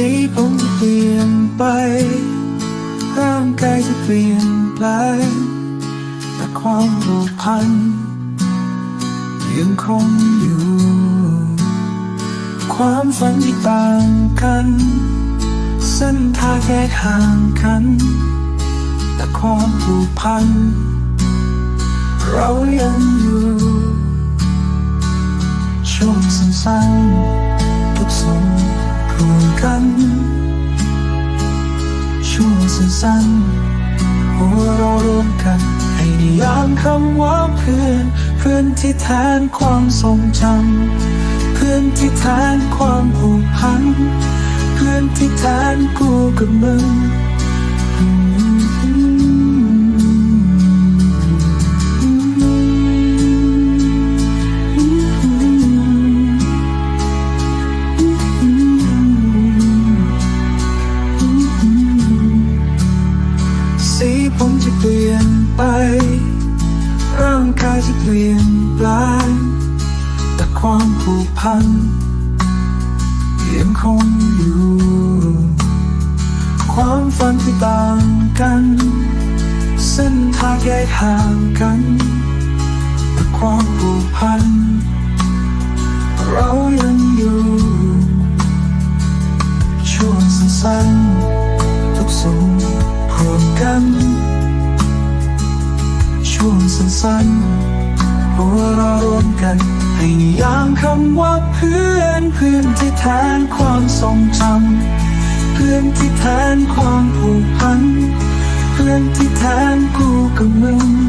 สีผมจะเปลี่ยนไป ร่างกายจะเปลี่ยนแปลงแต่ความผูกพันยังคงอยู่ ความฝันที่ต่างกัน เส้นทางแยกห่างกัน แต่ความผูกพัน เรายังอยู่ช่วงสั้นๆทุกส่วน กันช่วงสั้นๆหัวเรารวมกัน ให้นิยามคำว่าเพื่อน เพื่อนที่แทนความทรงจำเพื่อนที่แทนความผูกพัน เพื่อนที่แทนกูกับมึง จะเปลี่ยนไป ร่างกายจะเปลี่ยนแปลงแต่ความผูกพันยังคงอยู่ ความฝันที่ต่างกัน เส้นทางแยกห่างกัน แต่ความผูกพัน เรายังอยู่ช่วงสั้นๆทุกส่วนรวมกัน ช่วงสั้นๆหัวเรารวมกัน ให้นิยามคำว่าเพื่อนเพื่อนที่แทนความทรงจำเพื่อนที่แทนความผูกพัน เพื่อนที่แทนกูกับมึง